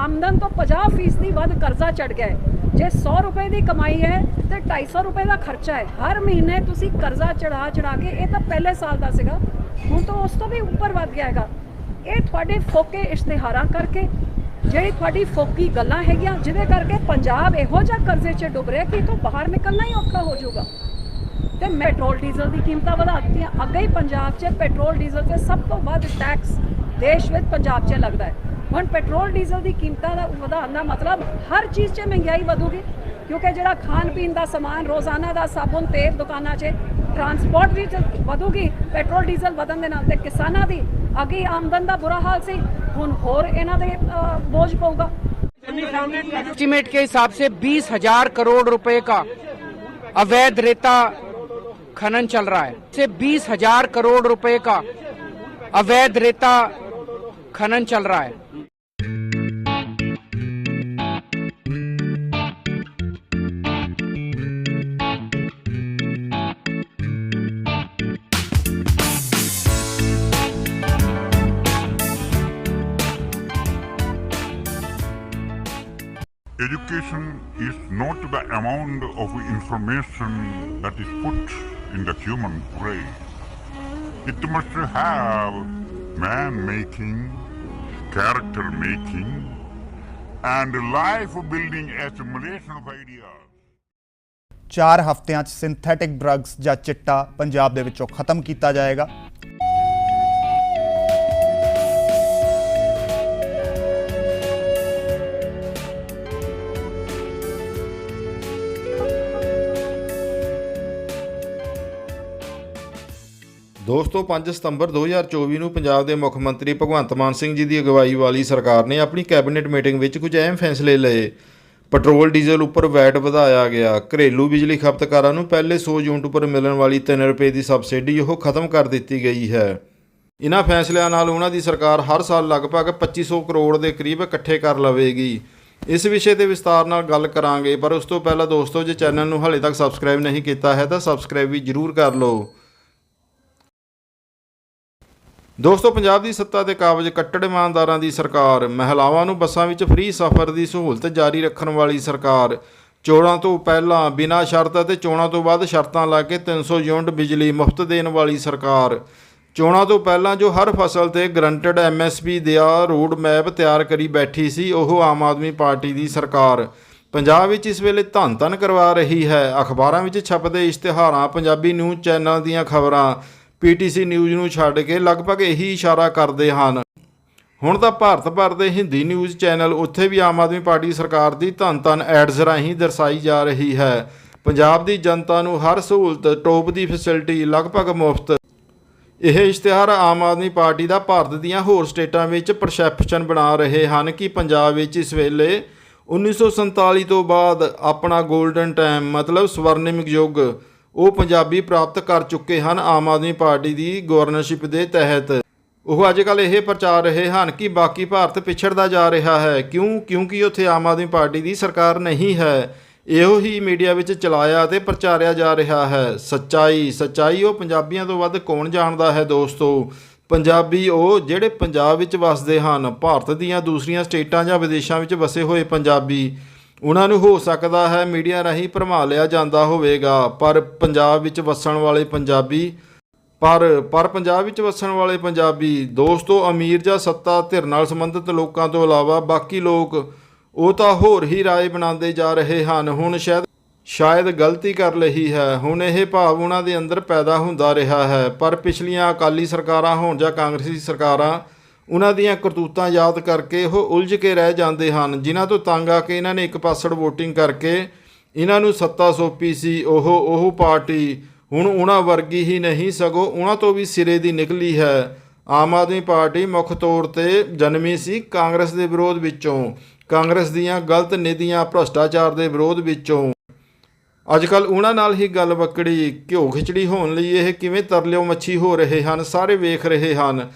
ਆਮਦਨ ਤੋਂ 50 ਫੀਸਦੀ ਵੱਧ ਕਰਜ਼ਾ ਚੜ ਗਿਆ ਹੈ। ਜੇ 100 ਰੁਪਏ ਦੀ ਕਮਾਈ ਹੈ ਤੇ 250 ਰੁਪਏ ਦਾ ਖਰਚਾ ਹੈ। ਹਰ ਮਹੀਨੇ ਤੁਸੀਂ ਕਰਜ਼ਾ ਚੜਾ ਚੜਾ ਕੇ, ਇਹ ਤਾਂ ਪਹਿਲੇ ਸਾਲ ਦਾ ਸੀਗਾ, ਹੁਣ ਤਾਂ ਉਸ ਤੋਂ ਵੀ ਉੱਪਰ ਵੱਧ ਗਿਆ ਹੈਗਾ। ਇਹ ਤੁਹਾਡੇ ਫੋਕੇ ਇਸ਼ਤਿਹਾਰਾਂ ਕਰਕੇ, ਜਿਹੜੀ ਤੁਹਾਡੀ ਫੋਕੀ ਗੱਲਾਂ ਹੈਗੀਆਂ, ਜਿਹਦੇ ਕਰਕੇ ਪੰਜਾਬ ਇਹੋ ਜਿਹਾ ਕਰਜ਼ੇ 'ਚ ਡੁੱਬ ਰਿਹਾ ਕਿ ਇਹ ਤੋਂ ਬਾਹਰ ਨਿਕਲਣਾ ਹੀ ਔਖਾ ਹੋ ਜਾਊਗਾ। ਤੇ ਪੈਟਰੋਲ ਡੀਜ਼ਲ ਦੀ ਕੀਮਤਾਂ ਵਧਾ ਦਿੱਤੀਆਂ। ਅੱਗੇ ਹੀ ਪੰਜਾਬ 'ਚ ਪੈਟਰੋਲ ਡੀਜ਼ਲ ਤੇ ਸਭ ਤੋਂ ਵੱਧ ਟੈਕਸ ਦੇਸ਼ ਵਿੱਚ ਪੰਜਾਬ 'ਚ ਲੱਗਦਾ ਹੈ। ਹੁਣ ਪੈਟਰੋਲ ਡੀਜ਼ਲ ਦੀ ਕੀਮਤਾਂ ਦਾ ਵਧਾਉਣ ਦਾ ਮਤਲਬ ਹਰ ਚੀਜ਼ 'ਚ ਮਹਿੰਗਾਈ ਵਧੂਗੀ ਕਿਉਂਕਿ ਜਿਹੜਾ ਖਾਣ ਪੀਣ ਦਾ ਸਮਾਨ ਰੋਜ਼ਾਨਾ ਦਾ ਸਾਬੁਨ ਤੇਲ ਦੁਕਾਨਾਂ 'ਚ ਟਰਾਂਸਪੋਰਟ ਵੀ ਚ- ਵਧੂਗੀ ਪੈਟਰੋਲ ਡੀਜ਼ਲ ਵਧਣ ਦੇ ਨਾਲ ਤੇ ਕਿਸਾਨਾਂ ਦੀ ਅੱਗੇ ਆਮਦਨ ਦਾ ਬੁਰਾ ਹਾਲ ਸੀ ਹੁਣ ਹੋਰ ਇਹਨਾਂ ਦੇ ਅ, ਬੋਝ ਪਊਗਾ एस्टिमेट के हिसाब से बीस हजार करोड़ रुपए का अवैध रेता खनन चल रहा है से बीस हजार करोड़ रुपए का अवैध रेता खनन चल रहा है Education is not the amount of information that is put in the human brain. It must have man making, character making, and life building accumulation of ideas. 4 ਹਫ਼ਤਿਆਂ 'ਚ ਸਿੰਥੈਟਿਕ ਡਰੱਗਸ ਜਾਂ ਚਿੱਟਾ ਪੰਜਾਬ ਦੇ ਵਿੱਚੋਂ ਖਤਮ ਕੀਤਾ ਜਾਏਗਾ ਦੋਸਤੋ 5 ਸਤੰਬਰ 2024 ਨੂੰ ਪੰਜਾਬ ਦੇ ਮੁੱਖ ਮੰਤਰੀ ਭਗਵੰਤ ਮਾਨ ਸਿੰਘ ਜੀ ਦੀ ਅਗਵਾਈ ਵਾਲੀ ਸਰਕਾਰ ਨੇ ਆਪਣੀ ਕੈਬਨਿਟ ਮੀਟਿੰਗ ਵਿੱਚ ਕੁਝ ਅਹਿਮ ਫੈਸਲੇ ਲਏ। ਪੈਟਰੋਲ, ਡੀਜ਼ਲ ਉੱਪਰ ਵੈਟ ਵਧਾਇਆ ਗਿਆ। ਘਰੇਲੂ ਬਿਜਲੀ ਖਪਤਕਾਰਾਂ ਨੂੰ ਪਹਿਲੇ 100 ਯੂਨਿਟ ਉੱਪਰ ਮਿਲਣ ਵਾਲੀ 3 ਰੁਪਏ ਦੀ ਸਬਸਿਡੀ ਉਹ ਖਤਮ ਕਰ ਦਿੱਤੀ ਗਈ ਹੈ। ਇਨ੍ਹਾਂ ਫੈਸਲਿਆਂ ਨਾਲ ਉਹਨਾਂ ਦੀ ਸਰਕਾਰ ਹਰ ਸਾਲ ਲਗਭਗ 2500 ਕਰੋੜ ਦੇ ਕਰੀਬ ਇਕੱਠੇ ਕਰ ਲਵੇਗੀ। ਇਸ ਵਿਸ਼ੇ ਤੇ ਵਿਸਤਾਰ ਨਾਲ ਗੱਲ ਕਰਾਂਗੇ, ਪਰ ਉਸ ਤੋਂ ਪਹਿਲਾਂ ਦੋਸਤੋ, ਜੇ ਚੈਨਲ ਨੂੰ ਹਾਲੇ ਤੱਕ ਸਬਸਕ੍ਰਾਈਬ ਨਹੀਂ ਕੀਤਾ ਹੈ ਤਾਂ ਸਬਸਕ੍ਰਾਈਬ ਵੀ ਜਰੂਰ ਕਰ ਲਓ। ਦੋਸਤੋ, ਪੰਜਾਬ ਦੀ ਸੱਤਾ ਤੇ ਕਾਬਜ ਕੱਟੜ ਇਮਾਨਦਾਰਾਂ ਦੀ ਸਰਕਾਰ, ਮਹਿਲਾਵਾਂ ਨੂੰ ਬੱਸਾਂ ਵਿੱਚ ਫ੍ਰੀ ਸਫ਼ਰ ਦੀ ਸਹੂਲਤ ਜਾਰੀ ਰੱਖਣ ਵਾਲੀ ਸਰਕਾਰ। ਚੋਣਾਂ ਤੋਂ ਪਹਿਲਾਂ ਬਿਨਾਂ ਸ਼ਰਤ ਅਤੇ ਚੋਣਾਂ ਤੋਂ ਬਾਅਦ ਸ਼ਰਤਾਂ ਲਾ ਕੇ 300 ਯੂਨਿਟ ਬਿਜਲੀ ਮੁਫਤ ਦੇਣ ਵਾਲੀ ਸਰਕਾਰ। ਚੋਣਾਂ ਤੋਂ ਪਹਿਲਾਂ ਜੋ ਹਰ ਫਸਲ ਤੇ ਗਰੰਟਡ ਐਮਐਸਪੀ ਦਾ ਰੋਡ ਮੈਪ ਤਿਆਰ ਕਰੀ ਬੈਠੀ ਸੀ, ਉਹ ਆਮ ਆਦਮੀ ਪਾਰਟੀ ਦੀ ਸਰਕਾਰ। ਪੰਜਾਬ ਵਿੱਚ ਇਸ ਵੇਲੇ ਧੰਨ ਧੰਨ ਕਰਵਾ ਰਹੀ ਹੈ। ਅਖਬਾਰਾਂ ਵਿੱਚ ਛਪਦੇ ਇਸ਼ਤਿਹਾਰਾਂ, ਪੰਜਾਬੀ ਨਿਊਜ਼ ਚੈਨਲ ਦੀਆਂ ਖਬਰਾਂ। ਪੀਟੀਸੀ ਨਿਊਜ਼ ਨੂੰ ਛੱਡ ਕੇ ਲਗਭਗ ਇਹੀ ਇਸ਼ਾਰਾ ਕਰਦੇ ਹਨ। ਹੁਣ ਤਾਂ ਭਾਰਤ ਭਰ ਦੇ ਹਿੰਦੀ ਨਿਊਜ਼ ਚੈਨਲ ਉੱਥੇ ਵੀ ਆਮ ਆਦਮੀ ਪਾਰਟੀ ਸਰਕਾਰ ਦੀ ਧੰਨ ਧੰਨ ਐਡਸ ਰਾਹੀਂ ਦਰਸਾਈ ਜਾ ਰਹੀ ਹੈ। ਪੰਜਾਬ ਦੀ ਜਨਤਾ ਨੂੰ ਹਰ ਸਹੂਲਤ ਟੋਪ ਦੀ ਫੈਸਿਲਿਟੀ ਲਗਭਗ ਮੁਫਤ। ਇਹ ਇਸ਼ਤਿਹਾਰ ਆਮ ਆਦਮੀ ਪਾਰਟੀ ਦਾ ਭਾਰਤ ਦੀਆਂ ਹੋਰ ਸਟੇਟਾਂ ਵਿੱਚ ਪਰਸੈਪਸ਼ਨ ਬਣਾ ਰਹੇ ਹਨ ਕਿ ਪੰਜਾਬ ਵਿੱਚ ਇਸ ਵੇਲੇ 1947 ਤੋਂ ਬਾਅਦ ਆਪਣਾ 골ਡਨ ਟਾਈਮ ਮਤਲਬ ਸਵਰਨਿਮ ਯੁੱਗ ਉਹ ਪੰਜਾਬੀ ਪ੍ਰਾਪਤ ਕਰ ਚੁੱਕੇ ਹਨ ਆਮ ਆਦਮੀ ਪਾਰਟੀ ਦੀ ਗਵਰਨਰਸ਼ਿਪ ਦੇ ਤਹਿਤ। ਉਹ ਅੱਜ ਕੱਲ ਇਹ ਪ੍ਰਚਾਰ ਰਹੇ ਹਨ ਕਿ ਬਾਕੀ ਭਾਰਤ ਪਿਛੜਦਾ ਜਾ ਰਿਹਾ ਹੈ। ਕਿਉਂ? ਕਿਉਂਕਿ ਉੱਥੇ ਆਮ ਆਦਮੀ ਪਾਰਟੀ ਦੀ ਸਰਕਾਰ ਨਹੀਂ ਹੈ। ਇਹੋ ਹੀ ਮੀਡੀਆ ਵਿੱਚ ਚਲਾਇਆ ਤੇ ਪ੍ਰਚਾਰਿਆ ਜਾ ਰਿਹਾ ਹੈ। ਸੱਚਾਈ ਸੱਚਾਈ ਉਹ ਪੰਜਾਬੀਆਂ ਤੋਂ ਵੱਧ ਕੌਣ ਜਾਣਦਾ ਹੈ ਦੋਸਤੋ? ਪੰਜਾਬੀ ਉਹ ਜਿਹੜੇ ਪੰਜਾਬ ਵਿੱਚ ਵੱਸਦੇ ਹਨ। ਭਾਰਤ ਦੀਆਂ ਦੂਸਰੀਆਂ ਸਟੇਟਾਂ ਜਾਂ ਵਿਦੇਸ਼ਾਂ ਵਿੱਚ ਵਸੇ ਹੋਏ ਪੰਜਾਬੀ। ਉਹਨਾਂ ਨੂੰ ਹੋ ਸਕਦਾ ਹੈ ਮੀਡੀਆ ਰਾਹੀਂ ਭਰਮਾ ਲਿਆ ਜਾਂਦਾ ਹੋਵੇਗਾ। ਪਰ ਪੰਜਾਬ ਵਿੱਚ ਵਸਣ ਵਾਲੇ ਪੰਜਾਬੀ, ਪਰ ਪਰ ਪੰਜਾਬ ਵਿੱਚ ਵਸਣ ਵਾਲੇ ਪੰਜਾਬੀ ਦੋਸਤੋ, ਅਮੀਰ ਜਾਂ ਸੱਤਾ ਧਿਰ ਨਾਲ ਸੰਬੰਧਿਤ ਲੋਕਾਂ ਤੋਂ ਇਲਾਵਾ ਬਾਕੀ ਲੋਕ ਉਹ ਤਾਂ ਹੋਰ ਹੀ ਰਾਏ ਬਣਾਉਂਦੇ ਜਾ ਰਹੇ ਹਨ। ਹੁਣ ਸ਼ਾਇਦ ਸ਼ਾਇਦ ਗਲਤੀ ਕਰ ਲਈ ਹੈ। ਹੁਣ ਇਹ ਭਾਵ ਉਹਨਾਂ ਦੇ ਅੰਦਰ ਪੈਦਾ ਹੁੰਦਾ ਰਿਹਾ ਹੈ। ਪਰ ਪਿਛਲੀਆਂ ਅਕਾਲੀ ਸਰਕਾਰਾਂ ਹੋਣ ਜਾਂ ਕਾਂਗਰਸੀ ਸਰਕਾਰਾਂ ਉਹਨਾਂ ਦੀਆਂ ਕਰਤੂਤਾਂ ਯਾਦ ਕਰਕੇ ਉਹ ਉਲਝ ਕੇ ਰਹਿ ਜਾਂਦੇ ਹਨ, ਜਿਨ੍ਹਾਂ ਤੋਂ ਤੰਗ ਆ ਕੇ ਇਹਨਾਂ ਨੇ ਇੱਕ ਪਾਸੜ VOTING ਕਰਕੇ ਇਹਨਾਂ ਨੂੰ ਸੱਤਾ ਸੌਂਪੀ ਸੀ, ਉਹ ਉਹ ਪਾਰਟੀ। ਹੁਣ ਉਹਨਾਂ ਵਰਗੀ ਹੀ ਨਹੀਂ, ਸਗੋਂ ਉਹਨਾਂ ਤੋਂ ਵੀ ਸਿਰੇ ਦੀ ਨਿਕਲੀ ਹੈ। ਆਮ ਆਦਮੀ ਪਾਰਟੀ ਮੁੱਖ ਤੌਰ ਤੇ ਜਨਮੀ ਸੀ ਕਾਂਗਰਸ ਦੇ ਵਿਰੋਧ ਵਿੱਚੋਂ। ਕਾਂਗਰਸ ਦੀਆਂ ਗਲਤ ਨੀਤੀਆਂ ਭ੍ਰਸ਼ਟਾਚਾਰ ਦੇ ਵਿਰੋਧ ਵਿੱਚੋਂ। ਅੱਜ ਕੱਲ ਉਹਨਾਂ ਨਾਲ ਹੀ ਗੱਲ ਵਕੜੀ, ਘਿਓ ਖਿਚੜੀ ਹੋਣ ਲਈ ਇਹ ਕਿਵੇਂ ਤਰਲਿਓ ਮੱਛੀ ਹੋ ਰਹੇ ਹਨ, ਸਾਰੇ ਵੇਖ ਰਹੇ ਹਨ।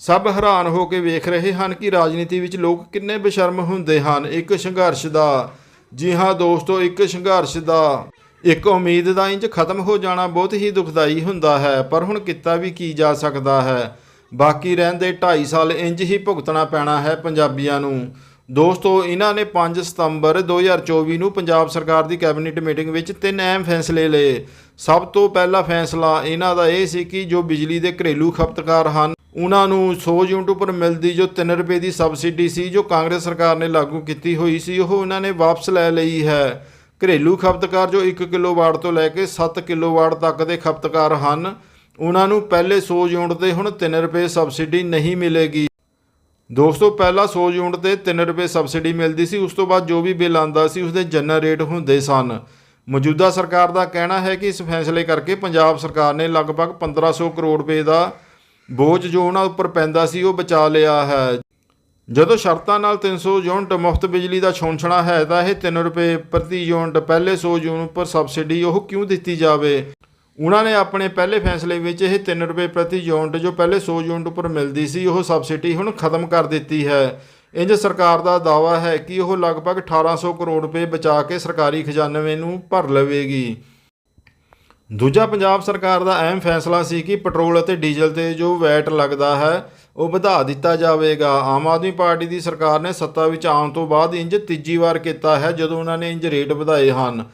ਸਭ ਹੈਰਾਨ ਹੋ ਕੇ ਵੇਖ ਰਹੇ ਹਨ ਕਿ ਰਾਜਨੀਤੀ ਵਿੱਚ ਲੋਕ ਕਿੰਨੇ ਬੇਸ਼ਰਮ ਹੁੰਦੇ ਹਨ। ਇੱਕ ਸੰਘਰਸ਼ ਦਾ, ਜੀ ਹਾਂ ਦੋਸਤੋ, ਇੱਕ ਸੰਘਰਸ਼ ਦਾ। ਇੱਕ ਉਮੀਦ ਦਾ ਇੰਜ ਖਤਮ ਹੋ ਜਾਣਾ ਬਹੁਤ ਹੀ ਦੁਖਦਾਈ ਹੁੰਦਾ ਹੈ, ਪਰ ਹੁਣ ਕੀਤਾ ਵੀ ਕੀ ਜਾ ਸਕਦਾ ਹੈ? ਬਾਕੀ ਰਹਿੰਦੇ 2.5 ਸਾਲ ਇੰਜ ਹੀ ਭੁਗਤਣਾ ਪੈਣਾ ਹੈ ਪੰਜਾਬੀਆਂ ਨੂੰ। ਦੋਸਤੋ, ਇਹਨਾਂ ਨੇ 5 ਸਤੰਬਰ 2024 ਨੂੰ ਪੰਜਾਬ ਸਰਕਾਰ ਦੀ ਕੈਬਨਿਟ ਮੀਟਿੰਗ ਵਿੱਚ ਤਿੰਨ ਅਹਿਮ ਫੈਸਲੇ ਲਏ। ਸਭ ਤੋਂ ਪਹਿਲਾ ਫੈਸਲਾ ਇਹਨਾਂ ਦਾ ਇਹ ਸੀ ਕਿ ਜੋ ਬਿਜਲੀ ਦੇ ਘਰੇਲੂ ਖਪਤਕਾਰ ਹਨ ਉਹਨਾਂ ਨੂੰ 100 ਯੂਨਿਟ ਉੱਪਰ ਮਿਲਦੀ ਜੋ 3 ਰੁਪਏ ਦੀ ਸਬਸਿਡੀ ਸੀ, ਜੋ ਕਾਂਗਰਸ ਸਰਕਾਰ ਨੇ ਲਾਗੂ ਕੀਤੀ ਹੋਈ ਸੀ, ਉਹ ਉਹਨਾਂ ਨੇ ਵਾਪਸ ਲੈ ਲਈ ਹੈ। ਘਰੇਲੂ ਖਪਤਕਾਰ ਜੋ 1 ਕਿਲੋਵਾਟ ਤੋਂ ਲੈ ਕੇ 7 ਕਿਲੋਵਾਟ ਤੱਕ ਦੇ ਖਪਤਕਾਰ ਹਨ, ਉਹਨਾਂ ਨੂੰ ਪਹਿਲੇ 100 ਯੂਨਿਟ ਤੇ ਹੁਣ 3 ਰੁਪਏ ਸਬਸਿਡੀ ਨਹੀਂ ਮਿਲੇਗੀ। ਦੋਸਤੋ, ਪਹਿਲਾਂ 100 ਯੂਨਿਟ ਤੇ 3 ਰੁਪਏ ਸਬਸਿਡੀ ਮਿਲਦੀ ਸੀ, ਉਸ ਤੋਂ ਬਾਅਦ ਜੋ ਵੀ ਬਿੱਲ ਆਂਦਾ ਸੀ, ਉਸਦੇ ਜਨਰੇਟ ਹੁੰਦੇ ਸਨ। ਮੌਜੂਦਾ ਸਰਕਾਰ ਦਾ ਕਹਿਣਾ ਹੈ ਕਿ ਇਸ ਫੈਸਲੇ ਕਰਕੇ ਪੰਜਾਬ ਸਰਕਾਰ ਨੇ ਲਗਭਗ 1500 ਕਰੋੜ ਰੁਪਏ ਦਾ ਬੋਝ ਜੋ ਉਹਨਾਂ ਉੱਪਰ ਪੈਂਦਾ ਸੀ, ਉਹ ਬਚਾ ਲਿਆ ਹੈ। ਜਦੋਂ ਸ਼ਰਤਾਂ ਨਾਲ 300 ਯੂਨਿਟ ਮੁਫਤ ਬਿਜਲੀ ਦਾ ਛੋਣਛਣਾ ਹੈ, ਤਾਂ ਇਹ 3 ਰੁਪਏ ਪ੍ਰਤੀ ਯੂਨਿਟ ਪਹਿਲੇ 100 ਯੂਨਿਟ ਉੱਪਰ ਸਬਸਿਡੀ ਉਹ ਕਿਉਂ ਦਿੱਤੀ ਜਾਵੇ? ਉਹਨਾਂ ਨੇ ਆਪਣੇ ਪਹਿਲੇ ਫੈਸਲੇ ਵਿੱਚ ਇਹ 3 ਰੁਪਏ ਪ੍ਰਤੀ ਯੂਨਿਟ ਜੋ ਪਹਿਲੇ 100 ਯੂਨਿਟ ਉੱਪਰ ਮਿਲਦੀ ਸੀ, ਉਹ ਸਬਸਿਡੀ ਹੁਣ ਖਤਮ ਕਰ ਦਿੱਤੀ ਹੈ। ਇੰਜ ਸਰਕਾਰ ਦਾ ਦਾਅਵਾ ਹੈ ਕਿ ਉਹ ਲਗਭਗ 1800 ਕਰੋੜ ਰੁਪਏ ਬਚਾ ਕੇ ਸਰਕਾਰੀ ਖਜ਼ਾਨੇ ਨੂੰ ਭਰ ਲਵੇਗੀ। ਦੂਜਾ ਪੰਜਾਬ ਸਰਕਾਰ ਦਾ ਅਹਿਮ ਫੈਸਲਾ ਸੀ ਕਿ ਪੈਟਰੋਲ ਅਤੇ ਡੀਜ਼ਲ ਤੇ ਜੋ ਵੈਟ ਲੱਗਦਾ ਹੈ, ਉਹ ਵਧਾ ਦਿੱਤਾ ਜਾਵੇਗਾ। ਆਮ ਆਦਮੀ ਪਾਰਟੀ ਦੀ ਸਰਕਾਰ ਨੇ ਸੱਤਾ ਵਿੱਚ ਆਉਣ ਤੋਂ ਬਾਅਦ ਇੰਜ ਤੀਜੀ ਵਾਰ ਕੀਤਾ ਹੈ, ਜਦੋਂ ਉਹਨਾਂ ਨੇ ਇੰਜ ਰੇਟ ਵਧਾਏ ਹਨ।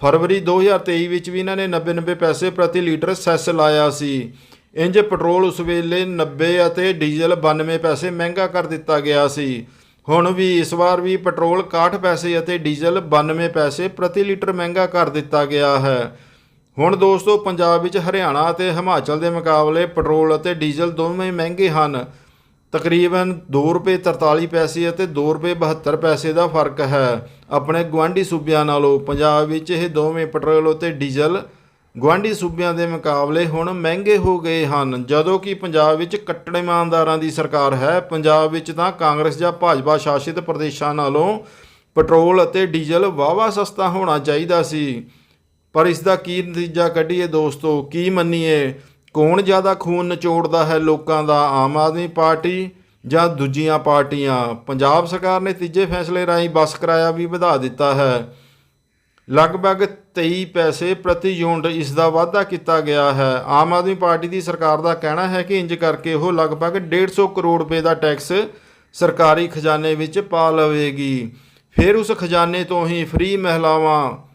ਫਰਵਰੀ 2023 ਵਿੱਚ ਵੀ ਇਹਨਾਂ ਨੇ 90-90 ਪੈਸੇ ਪ੍ਰਤੀ ਲੀਟਰ ਸੈਸ ਲਾਇਆ ਸੀ। ਇੰਜ ਪੈਟਰੋਲ ਉਸ ਵੇਲੇ 90 ਅਤੇ ਡੀਜ਼ਲ 92 ਪੈਸੇ ਮਹਿੰਗਾ ਕਰ ਦਿੱਤਾ ਗਿਆ ਸੀ। ਹੁਣ ਵੀ ਇਸ ਵਾਰ ਵੀ ਪੈਟਰੋਲ 61 ਪੈਸੇ ਅਤੇ ਡੀਜ਼ਲ 92 ਪੈਸੇ ਪ੍ਰਤੀ ਲੀਟਰ ਮਹਿੰਗਾ ਕਰ ਦਿੱਤਾ ਗਿਆ ਹੈ। ਹੁਣ ਦੋਸਤੋ, ਪੰਜਾਬ ਵਿੱਚ ਹਰਿਆਣਾ ਅਤੇ ਹਿਮਾਚਲ ਦੇ ਮੁਕਾਬਲੇ ਪੈਟਰੋਲ ਅਤੇ ਡੀਜ਼ਲ ਦੋਵੇਂ ਮਹਿੰਗੇ ਹਨ। ਤਕਰੀਬਨ 2 ਰੁਪਏ 43 ਪੈਸੇ ਅਤੇ 2 ਰੁਪਏ 72 ਪੈਸੇ ਦਾ ਫ਼ਰਕ ਹੈ। ਆਪਣੇ ਗੁਆਂਢੀ ਸੂਬਿਆਂ ਨਾਲੋਂ ਪੰਜਾਬ ਵਿੱਚ ਇਹ ਦੋਵੇਂ ਪੈਟਰੋਲ ਅਤੇ ਡੀਜ਼ਲ ਗੁਆਂਢੀ ਸੂਬਿਆਂ ਦੇ ਮੁਕਾਬਲੇ ਹੁਣ ਮਹਿੰਗੇ ਹੋ ਗਏ ਹਨ। ਜਦੋਂ ਕਿ ਪੰਜਾਬ ਵਿੱਚ ਕੱਟੜ ਇਮਾਨਦਾਰਾਂ ਦੀ ਸਰਕਾਰ ਹੈ, ਪੰਜਾਬ ਵਿੱਚ ਤਾਂ ਕਾਂਗਰਸ ਜਾਂ ਭਾਜਪਾ ਸ਼ਾਸਿਤ ਪ੍ਰਦੇਸ਼ਾਂ ਨਾਲੋਂ ਪੈਟਰੋਲ ਅਤੇ ਡੀਜ਼ਲ ਵਾਵਾ ਸਸਤਾ ਹੋਣਾ ਚਾਹੀਦਾ ਸੀ। ਪਰ ਇਸ ਦਾ ਕੀ ਨਤੀਜਾ ਕੱਢੀਏ ਦੋਸਤੋ? ਕੀ ਮੰਨੀਏ? ਕੌਣ ਜ਼ਿਆਦਾ ਖੂਨ ਨਿਚੋੜਦਾ ਹੈ ਲੋਕਾਂ ਦਾ? ਆਮ ਆਦਮੀ ਪਾਰਟੀ ਜਾਂ ਦੂਜੀਆਂ ਪਾਰਟੀਆਂ? ਪੰਜਾਬ ਸਰਕਾਰ ਨੇ ਤੀਜੇ ਫੈਸਲੇ ਰਾਹੀਂ ਬੱਸ ਕਿਰਾਇਆ ਵੀ ਵਧਾ ਦਿੱਤਾ ਹੈ। ਲਗਭਗ 23 ਪੈਸੇ ਪ੍ਰਤੀ ਯੂਨਿਟ ਇਸ ਦਾ ਵਾਧਾ ਕੀਤਾ ਗਿਆ ਹੈ। ਆਮ ਆਦਮੀ ਪਾਰਟੀ ਦੀ ਸਰਕਾਰ ਦਾ ਕਹਿਣਾ ਹੈ ਕਿ ਇੰਜ ਕਰਕੇ ਉਹ ਲਗਭਗ 150 ਕਰੋੜ ਰੁਪਏ ਦਾ ਟੈਕਸ ਸਰਕਾਰੀ ਖਜ਼ਾਨੇ ਵਿੱਚ ਪਾ ਲਵੇਗੀ। ਫਿਰ ਉਸ ਖਜ਼ਾਨੇ ਤੋਂ ਹੀ ਫ੍ਰੀ ਮਹਿਲਾਵਾਂ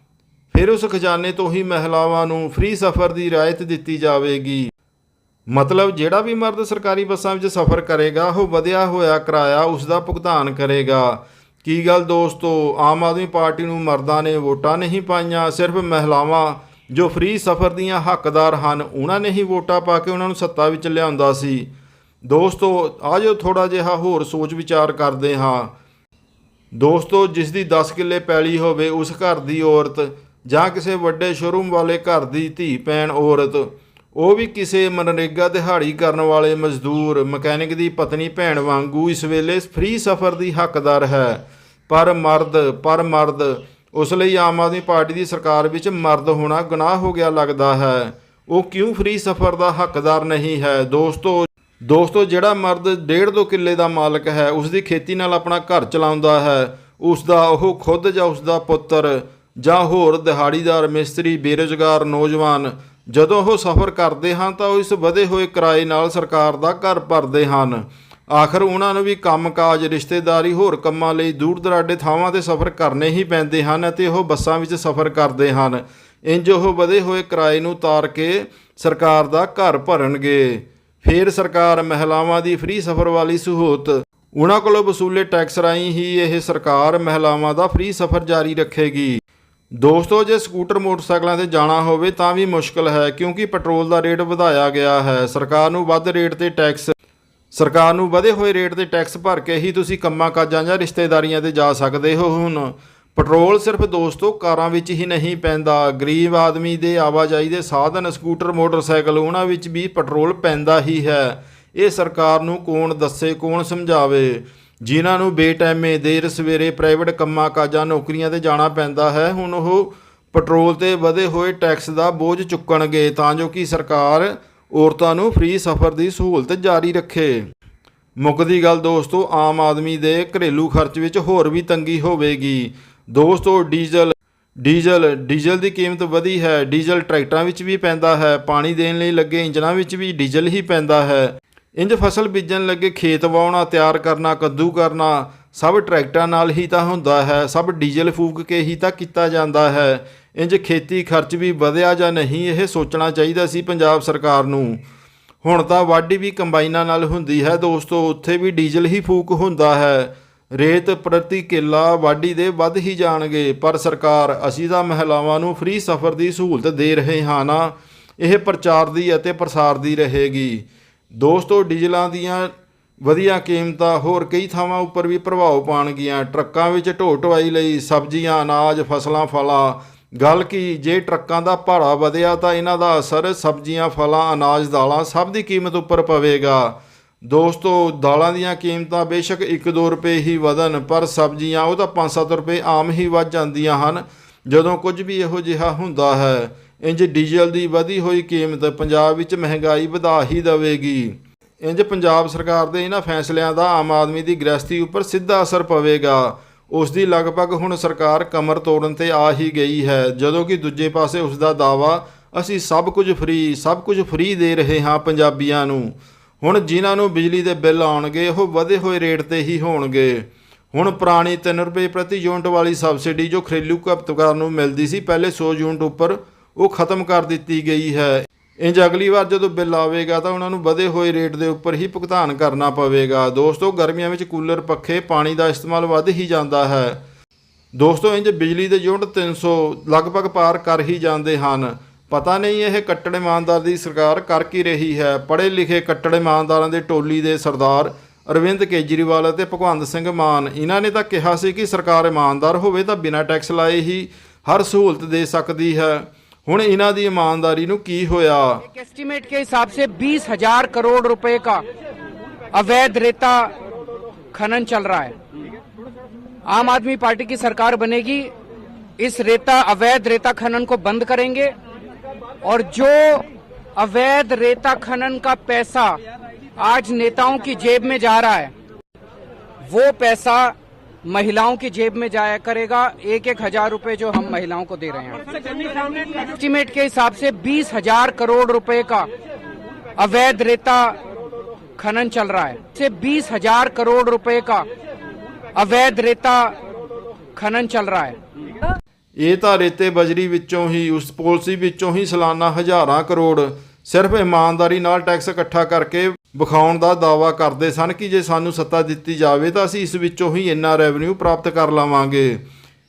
ਫਿਰ ਉਸ ਖਜ਼ਾਨੇ ਤੋਂ ਹੀ ਮਹਿਲਾਵਾਂ ਨੂੰ ਫ੍ਰੀ ਸਫ਼ਰ ਦੀ ਰਿਆਇਤ ਦਿੱਤੀ ਜਾਵੇਗੀ। ਮਤਲਬ ਜਿਹੜਾ ਵੀ ਮਰਦ ਸਰਕਾਰੀ ਬੱਸਾਂ ਵਿੱਚ ਸਫ਼ਰ ਕਰੇਗਾ, ਉਹ ਵਧਿਆ ਹੋਇਆ ਕਿਰਾਇਆ ਉਸ ਦਾ ਭੁਗਤਾਨ ਕਰੇਗਾ। ਕੀ ਗੱਲ ਦੋਸਤੋ, ਆਮ ਆਦਮੀ ਪਾਰਟੀ ਨੂੰ ਮਰਦਾਂ ਨੇ ਵੋਟਾਂ ਨਹੀਂ ਪਾਈਆਂ, ਸਿਰਫ ਮਹਿਲਾਵਾਂ ਜੋ ਫ੍ਰੀ ਸਫ਼ਰ ਦੀਆਂ ਹੱਕਦਾਰ ਹਨ, ਉਹਨਾਂ ਨੇ ਹੀ ਵੋਟਾਂ ਪਾ ਕੇ ਉਹਨਾਂ ਨੂੰ ਸੱਤਾ ਵਿੱਚ ਲਿਆਉਂਦਾ ਸੀ। ਦੋਸਤੋ, ਆਜੋ ਥੋੜਾ ਜਿਹਾ ਹੋਰ ਸੋਚ ਵਿਚਾਰ ਕਰਦੇ ਹਾਂ। ਦੋਸਤੋ, ਜਿਸ ਦੀ 10 ਕਿੱਲੇ ਪੈਲੀ ਹੋਵੇ, ਉਸ ਘਰ ਦੀ ਔਰਤ ਜਾਂ ਕਿਸੇ ਵੱਡੇ ਸ਼ੋਰੂਮ ਵਾਲੇ ਘਰ ਦੀ ਧੀ, ਭੈਣ, ਔਰਤ, ਉਹ ਵੀ ਕਿਸੇ ਮਨਰੇਗਾ ਦਿਹਾੜੀ ਕਰਨ ਵਾਲੇ ਮਜ਼ਦੂਰ, ਮਕੈਨਿਕ ਦੀ ਪਤਨੀ, ਭੈਣ ਵਾਂਗੂ ਇਸ ਵੇਲੇ ਫ੍ਰੀ ਸਫ਼ਰ ਦੀ ਹੱਕਦਾਰ ਹੈ। ਪਰ ਮਰਦ ਪਰ ਮਰਦ, ਉਸ ਲਈ ਆਮ ਆਦਮੀ ਪਾਰਟੀ ਦੀ ਸਰਕਾਰ ਵਿੱਚ ਮਰਦ ਹੋਣਾ ਗੁਨਾਹ ਹੋ ਗਿਆ ਲੱਗਦਾ ਹੈ। ਉਹ ਕਿਉਂ ਫ੍ਰੀ ਸਫ਼ਰ ਦਾ ਹੱਕਦਾਰ ਨਹੀਂ ਹੈ? ਦੋਸਤੋ ਦੋਸਤੋ, ਜਿਹੜਾ ਮਰਦ ਡੇਢ ਦੋ ਕਿੱਲੇ ਦਾ ਮਾਲਕ ਹੈ ਉਸ ਦੀ ਖੇਤੀ ਨਾਲ ਆਪਣਾ ਘਰ ਚਲਾਉਂਦਾ ਹੈ। ਉਸ ਦਾ ਉਹ ਖੁਦ ਜਾਂ ਉਸ ਦਾ ਪੁੱਤਰ ਜਾਂ ਹੋਰ ਦਿਹਾੜੀਦਾਰ ਮਿਸਤਰੀ, ਬੇਰੁਜ਼ਗਾਰ ਨੌਜਵਾਨ, ਜਦੋਂ ਉਹ ਸਫ਼ਰ ਕਰਦੇ ਹਨ ਤਾਂ ਉਹ ਇਸ ਵਧੇ ਹੋਏ ਕਿਰਾਏ ਨਾਲ ਸਰਕਾਰ ਦਾ ਘਰ ਭਰਦੇ ਹਨ। ਆਖਰ ਉਹਨਾਂ ਨੂੰ ਵੀ ਕੰਮਕਾਜ, ਰਿਸ਼ਤੇਦਾਰੀ, ਹੋਰ ਕੰਮਾਂ ਲਈ ਦੂਰ ਦਰਾਡੇ ਥਾਵਾਂ ਤੇ ਸਫ਼ਰ ਕਰਨੇ ਹੀ ਪੈਂਦੇ ਹਨ ਅਤੇ ਉਹ ਬੱਸਾਂ ਵਿੱਚ ਸਫ਼ਰ ਕਰਦੇ ਹਨ। ਇੰਜ ਉਹ ਵਧੇ ਹੋਏ ਕਿਰਾਏ ਨੂੰ ਤਾਰ ਕੇ ਸਰਕਾਰ ਦਾ ਘਰ ਭਰਨਗੇ। ਫਿਰ ਸਰਕਾਰ ਮਹਿਲਾਵਾਂ ਦੀ ਫ੍ਰੀ ਸਫ਼ਰ ਵਾਲੀ ਸਹੂਲਤ। ਉਹਨਾਂ ਕੋਲੋਂ ਵਸੂਲੇ ਟੈਕਸ ਰਾਹੀਂ ਹੀ ਇਹ ਸਰਕਾਰ ਮਹਿਲਾਵਾਂ ਦਾ ਫ੍ਰੀ ਸਫ਼ਰ ਜਾਰੀ ਰੱਖੇਗੀ। ਦੋਸਤੋ, ਜੇ ਸਕੂਟਰ ਮੋਟਰਸਾਈਕਲਾਂ ਤੇ ਜਾਣਾ ਹੋਵੇ ਤਾਂ ਵੀ ਮੁਸ਼ਕਲ ਹੈ, ਕਿਉਂਕਿ ਪੈਟਰੋਲ ਦਾ ਰੇਟ ਵਧਾਇਆ ਗਿਆ ਹੈ। ਸਰਕਾਰ ਨੂੰ ਵੱਧ ਰੇਟ ਤੇ ਟੈਕਸ ਸਰਕਾਰ ਨੂੰ ਵਧੇ ਹੋਏ ਰੇਟ ਤੇ ਟੈਕਸ ਭਰ ਕੇ ਹੀ ਤੁਸੀਂ ਕੰਮਾਂ ਕਾਜਾਂ ਜਾਂ ਰਿਸ਼ਤੇਦਾਰੀਆਂ ਤੇ ਜਾ ਸਕਦੇ ਹੋ ਹੁਣ। ਪੈਟਰੋਲ ਸਿਰਫ ਦੋਸਤੋ ਕਾਰਾਂ ਵਿੱਚ ਹੀ ਨਹੀਂ ਪੈਂਦਾ। ਗਰੀਬ ਆਦਮੀ ਦੇ ਆਵਾਜਾਈ ਦੇ ਸਾਧਨ, ਸਕੂਟਰ, ਮੋਟਰਸਾਈਕਲ, ਉਹਨਾਂ ਵਿੱਚ ਵੀ ਪੈਟਰੋਲ ਪੈਂਦਾ ਹੀ ਹੈ। ਇਹ ਸਰਕਾਰ ਨੂੰ ਕੌਣ ਦੱਸੇ, ਕੌਣ ਸਮਝਾਵੇ? ਜਿਨ੍ਹਾਂ ਨੂੰ ਬੇਟੈਮੇ ਦੇਰ ਸਵੇਰੇ ਪ੍ਰਾਈਵੇਟ ਕੰਮਾਂ ਕਾਜਾਂ ਨੌਕਰੀਆਂ ਤੇ ਜਾਣਾ ਪੈਂਦਾ ਹੈ, ਹੁਣ ਉਹ ਪੈਟਰੋਲ ਤੇ ਵਧੇ ਹੋਏ ਟੈਕਸ ਦਾ ਬੋਝ ਚੁੱਕਣਗੇ ਤਾਂ ਜੋ ਕਿ ਸਰਕਾਰ ਔਰਤਾਂ ਨੂੰ ਫ੍ਰੀ ਸਫ਼ਰ ਦੀ ਸਹੂਲਤ ਜਾਰੀ ਰੱਖੇ। ਮੁੱਕਦੀ ਗੱਲ ਦੋਸਤੋ, ਆਮ ਆਦਮੀ ਦੇ ਘਰੇਲੂ ਖਰਚ ਵਿੱਚ ਹੋਰ ਵੀ ਤੰਗੀ ਹੋਵੇਗੀ। ਦੋਸਤੋ, ਡੀਜ਼ਲ ਡੀਜ਼ਲ ਡੀਜ਼ਲ ਦੀ ਕੀਮਤ ਵਧੀ ਹੈ, ਡੀਜ਼ਲ ਟਰੈਕਟਰਾਂ ਵਿੱਚ ਵੀ ਪੈਂਦਾ ਹੈ, ਪਾਣੀ ਦੇਣ ਲਈ ਲੱਗੇ ਇੰਜਨਾਂ ਵਿੱਚ ਵੀ ਡੀਜ਼ਲ ਹੀ ਪੈਂਦਾ ਹੈ। ਇੰਜ ਫਸਲ ਬੀਜਣ ਲੱਗੇ ਖੇਤ ਵਾਹੁਣਾ, ਤਿਆਰ ਕਰਨਾ, ਕੱਦੂ ਕਰਨਾ, ਸਭ ਟਰੈਕਟਰਾਂ ਨਾਲ ਹੀ ਤਾਂ ਹੁੰਦਾ ਹੈ, ਸਭ ਡੀਜ਼ਲ ਫੂਕ ਕੇ ਹੀ ਤਾਂ ਕੀਤਾ ਜਾਂਦਾ ਹੈ। ਇੰਜ ਖੇਤੀ ਖਰਚ ਵੀ ਵਧਿਆ ਜਾਂ ਨਹੀਂ ਇਹ ਸੋਚਣਾ ਚਾਹੀਦਾ ਸੀ ਪੰਜਾਬ ਸਰਕਾਰ ਨੂੰ। ਹੁਣ ਤਾਂ ਵਾਢੀ ਵੀ ਕੰਬਾਈਨਾਂ ਨਾਲ ਹੁੰਦੀ ਹੈ, ਦੋਸਤੋ, ਉੱਥੇ ਵੀ ਡੀਜ਼ਲ ਹੀ ਫੂਕ ਹੁੰਦਾ ਹੈ। ਰੇਤ ਪ੍ਰਤੀ ਕਿੱਲਾ ਵਾਢੀ ਦੇ ਵੱਧ ਹੀ ਜਾਣਗੇ, ਪਰ ਸਰਕਾਰ, ਅਸੀਂ ਤਾਂ ਮਹਿਲਾਵਾਂ ਨੂੰ ਫ੍ਰੀ ਸਫ਼ਰ ਦੀ ਸਹੂਲਤ ਦੇ ਰਹੇ ਹਾਂ ਨਾ, ਇਹ ਪ੍ਰਚਾਰ ਦੀ ਅਤੇ ਪ੍ਰਸਾਰ ਦੀ ਰਹੇਗੀ। ਦੋਸਤੋ, ਡੀਜ਼ਲਾਂ ਦੀਆਂ ਵਧੀਆ ਕੀਮਤਾਂ ਹੋਰ ਕਈ ਥਾਵਾਂ ਉੱਪਰ ਵੀ ਪ੍ਰਭਾਵ ਪਾਉਣਗੀਆਂ। ਟਰੱਕਾਂ ਵਿੱਚ ਢੋ ਢੁਆਈ ਲਈ ਸਬਜ਼ੀਆਂ, ਅਨਾਜ, ਫਸਲਾਂ, ਫਲਾਂ। ਗੱਲ ਕੀ, ਜੇ ਟਰੱਕਾਂ ਦਾ ਭਾੜਾ ਵਧਿਆ ਤਾਂ ਇਹਨਾਂ ਦਾ ਅਸਰ ਸਬਜ਼ੀਆਂ, ਫਲਾਂ, ਅਨਾਜ, ਦਾਲਾਂ ਸਭ ਦੀ ਕੀਮਤ ਉੱਪਰ ਪਵੇਗਾ। ਦੋਸਤੋ, ਦਾਲਾਂ ਦੀਆਂ ਕੀਮਤਾਂ ਬੇਸ਼ੱਕ 1-2 ਰੁਪਏ ਹੀ ਵਧਣ, ਪਰ ਸਬਜ਼ੀਆਂ ਉਹ ਤਾਂ 5-7 ਰੁਪਏ ਆਮ ਹੀ ਵੱਧ ਜਾਂਦੀਆਂ ਹਨ, ਜਦੋਂ ਕੁਝ ਵੀ ਇਹੋ ਜਿਹਾ ਹੁੰਦਾ ਹੈ। ਇੰਜ ਡੀਜ਼ਲ ਦੀ ਵਧੀ ਹੋਈ ਕੀਮਤ ਪੰਜਾਬ ਵਿੱਚ ਮਹਿੰਗਾਈ ਵਧਾ ਹੀ ਦੇਵੇਗੀ। ਇੰਜ ਪੰਜਾਬ ਸਰਕਾਰ ਦੇ ਇਹਨਾਂ ਫੈਸਲਿਆਂ ਦਾ ਆਮ ਆਦਮੀ ਦੀ ਗ੍ਰਸਤੀ ਉੱਪਰ ਸਿੱਧਾ ਅਸਰ ਪਵੇਗਾ। ਉਸ ਦੀ ਲਗਭਗ ਹੁਣ ਸਰਕਾਰ ਕਮਰ ਤੋੜਨ ਤੇ ਆ ਹੀ ਗਈ ਹੈ। ਜਦੋਂ ਕਿ ਦੂਜੇ ਪਾਸੇ ਉਸ ਦਾ ਦਾਵਾ ਅਸੀਂ ਸਭ ਕੁਝ ਫ੍ਰੀ, ਸਭ ਕੁਝ ਫ੍ਰੀ ਦੇ ਰਹੇ ਹਾਂ ਪੰਜਾਬੀਆਂ ਨੂੰ। ਹੁਣ ਜਿਨ੍ਹਾਂ ਨੂੰ ਬਿਜਲੀ ਦੇ ਬਿੱਲ ਆਉਣਗੇ, ਉਹ ਵਧੇ ਹੋਏ ਰੇਟ ਤੇ ਹੀ ਹੋਣਗੇ। ਹੁਣ ਪੁਰਾਣੀ 3 ਰੁਪਏ ਪ੍ਰਤੀ ਯੂਨਿਟ ਵਾਲੀ ਸਬਸਿਡੀ ਜੋ ਘਰੇਲੂ ਖਪਤਕਾਰ ਨੂੰ ਮਿਲਦੀ ਸੀ, ਪਹਿਲੇ 100 ਯੂਨਿਟ ਉੱਪਰ ਉਹ ਖਤਮ ਕਰ ਦਿੱਤੀ ਗਈ ਹੈ। ਇੰਜ ਅਗਲੀ ਵਾਰ ਜਦੋਂ ਬਿੱਲ ਆਵੇਗਾ ਤਾਂ ਉਹਨਾਂ ਨੂੰ ਵਧੇ ਹੋਏ ਰੇਟ ਦੇ ਉੱਪਰ ਹੀ ਭੁਗਤਾਨ ਕਰਨਾ ਪਵੇਗਾ। ਦੋਸਤੋ, ਗਰਮੀਆਂ ਵਿੱਚ ਕੂਲਰ ਪੱਖੇ ਪਾਣੀ ਦਾ ਇਸਤੇਮਾਲ ਵੱਧ ਹੀ ਜਾਂਦਾ ਹੈ। ਦੋਸਤੋ ਇੰਜ ਬਿਜਲੀ ਦੇ ਯੂਨਿਟ 300 ਲਗਭਗ ਪਾਰ ਕਰ ਹੀ ਜਾਂਦੇ ਹਨ। ਪਤਾ ਨਹੀਂ ਇਹ ਕੱਟੜ ਇਮਾਨਦਾਰ ਦੀ ਸਰਕਾਰ ਕਰ ਕੀ ਰਹੀ ਹੈ। ਪੜ੍ਹੇ ਲਿਖੇ ਕੱਟੜ ਇਮਾਨਦਾਰਾਂ ਦੇ ਟੋਲੀ ਦੇ ਸਰਦਾਰ ਅਰਵਿੰਦ ਕੇਜਰੀਵਾਲ ਅਤੇ ਭਗਵੰਤ ਸਿੰਘ ਮਾਨ, ਇਹਨਾਂ ਨੇ ਤਾਂ ਕਿਹਾ ਸੀ ਕਿ ਸਰਕਾਰ ਇਮਾਨਦਾਰ ਹੋਵੇ ਤਾਂ ਬਿਨਾਂ ਟੈਕਸ ਲਾਏ ਹੀ ਹਰ ਸਹੂਲਤ ਦੇ ਸਕਦੀ ਹੈ। ਹੁਣ ਇਹਨਾਂ ਦੀ ਇਮਾਨਦਾਰੀ ਨੂੰ ਕੀ ਹੋਇਆ एक एस्टीमेट के हिसाब से बीस हजार करोड़ रुपए का अवैध रेता खनन चल रहा है आम आदमी पार्टी की सरकार बनेगी इस रेता अवैध रेता खनन को बंद करेंगे और जो अवैध रेता खनन का पैसा आज नेताओं की जेब में जा रहा है वो पैसा महिलाओं की जेब में जाया करेगा एक एक हजार रुपए जो हम महिलाओं को दे रहे हैं एस्टीमेट के हिसाब से बीस हजार करोड़ रुपए का अवैध रेता खनन चल रहा है से बीस हजार करोड़ रुपए का अवैध रेता खनन चल रहा है ਇਹ ਤਾਂ ਰੇਤੇ ਬਜਰੀ ਵਿੱਚੋਂ ਹੀ ਉਸ ਪਾਲਿਸੀ ਵਿੱਚੋਂ ਹੀ ਸਾਲਾਨਾ ਹਜ਼ਾਰਾਂ ਕਰੋੜ ਸਿਰਫ ਇਮਾਨਦਾਰੀ ਨਾਲ ਟੈਕਸ ਇਕੱਠਾ ਕਰਕੇ ਵਿਖਾਉਣ ਦਾ ਦਾਵਾ ਕਰਦੇ ਸਨ ਕਿ ਜੇ ਸਾਨੂੰ ਸੱਤਾ ਦਿੱਤੀ ਜਾਵੇ ਤਾਂ ਅਸੀਂ ਇਸ ਵਿੱਚੋਂ ਹੀ ਇੰਨਾ ਰੈਵਨਿਊ ਪ੍ਰਾਪਤ ਕਰ ਲਵਾਂਗੇ।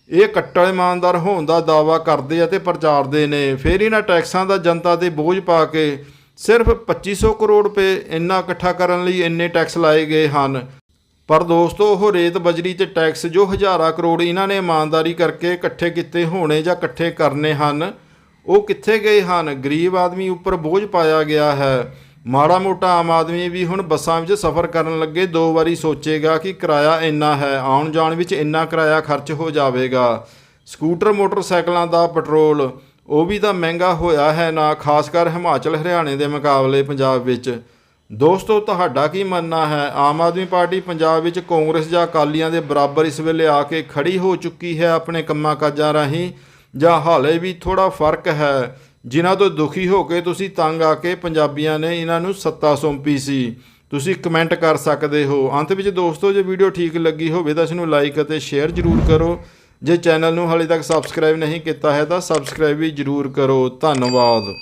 ਇਹ ਕੱਟੜ ਇਮਾਨਦਾਰ ਹੋਣ ਦਾ ਦਾਵਾ ਕਰਦੇ ਅਤੇ ਪ੍ਰਚਾਰਦੇ ਨੇ। ਫਿਰ ਇਹਨਾਂ ਟੈਕਸਾਂ ਦਾ ਜਨਤਾ ਤੇ ਬੋਝ ਪਾ ਕੇ ਸਿਰਫ 2500 ਕਰੋੜ ਰੁਪਏ ਇੰਨਾ ਇਕੱਠਾ ਕਰਨ ਲਈ ਇੰਨੇ ਟੈਕਸ ਲਾਏ ਗਏ ਹਨ। ਪਰ ਦੋਸਤੋ, ਉਹ ਰੇਤ ਬਜਰੀ ਤੇ ਟੈਕਸ ਜੋ ਹਜ਼ਾਰਾਂ ਕਰੋੜ ਇਹਨਾਂ ਨੇ ਇਮਾਨਦਾਰੀ ਕਰਕੇ ਇਕੱਠੇ ਕੀਤੇ ਹੋਣੇ ਜਾਂ ਇਕੱਠੇ ਕਰਨੇ ਹਨ, ਉਹ ਕਿੱਥੇ ਗਏ ਹਨ? ਗਰੀਬ ਆਦਮੀ ਉੱਪਰ ਬੋਝ ਪਾਇਆ ਗਿਆ ਹੈ। ਮਾੜਾ ਮੋਟਾ ਆਮ ਆਦਮੀ ਵੀ ਹੁਣ ਬੱਸਾਂ ਵਿੱਚ ਸਫ਼ਰ ਕਰਨ ਲੱਗੇ, ਦੋ ਵਾਰੀ ਸੋਚੇਗਾ ਕਿ ਕਿਰਾਇਆ ਇੰਨਾ ਹੈ ਆਉਣ ਜਾਣ ਵਿੱਚ ਇੰਨਾ ਕਿਰਾਇਆ ਖਰਚ ਹੋ ਜਾਵੇਗਾ। ਸਕੂਟਰ, ਮੋਟਰਸਾਈਕਲਾਂ ਦਾ ਪੈਟਰੋਲ, ਉਹ ਵੀ ਤਾਂ ਮਹਿੰਗਾ ਹੋਇਆ ਹੈ ਨਾ, ਖਾਸ ਕਰ ਹਿਮਾਚਲ, ਹਰਿਆਣੇ ਦੇ ਮੁਕਾਬਲੇ ਪੰਜਾਬ ਵਿੱਚ। ਦੋਸਤੋ, ਤੁਹਾਡਾ ਕੀ ਮੰਨਣਾ ਹੈ? ਆਮ ਆਦਮੀ ਪਾਰਟੀ ਪੰਜਾਬ ਵਿੱਚ ਕਾਂਗਰਸ ਜਾਂ ਅਕਾਲੀਆਂ ਦੇ ਬਰਾਬਰ ਇਸ ਵੇਲੇ ਆ ਕੇ ਖੜੀ ਹੋ ਚੁੱਕੀ ਹੈ ਆਪਣੇ ਕੰਮਾਂ ਕਾਜਾਂ ਰਾਹੀਂ, ਜਾਂ ਹਾਲੇ ਵੀ ਥੋੜਾ ਫ਼ਰਕ ਹੈ? ਜਿਨ੍ਹਾਂ ਤੋਂ ਦੁਖੀ ਹੋ ਕੇ ਤੁਸੀਂ ਤੰਗ ਆ ਕੇ ਪੰਜਾਬੀਆਂ ਨੇ ਇਹਨਾਂ ਨੂੰ ਸੱਤਾ ਸੌਂਪੀ ਸੀ, ਤੁਸੀਂ ਕਮੈਂਟ ਕਰ ਸਕਦੇ ਹੋ। ਅੰਤ ਵਿੱਚ ਦੋਸਤੋ, ਜੇ ਵੀਡੀਓ ਠੀਕ ਲੱਗੀ ਹੋਵੇ ਤਾਂ ਇਸ ਨੂੰ ਲਾਈਕ ਅਤੇ ਸ਼ੇਅਰ ਜ਼ਰੂਰ ਕਰੋ। ਜੇ ਚੈਨਲ ਨੂੰ ਹਾਲੇ ਤੱਕ ਸਬਸਕ੍ਰਾਈਬ ਨਹੀਂ ਕੀਤਾ ਹੈ ਤਾਂ ਸਬਸਕ੍ਰਾਈਬ ਵੀ ਜ਼ਰੂਰ ਕਰੋ। ਧੰਨਵਾਦ।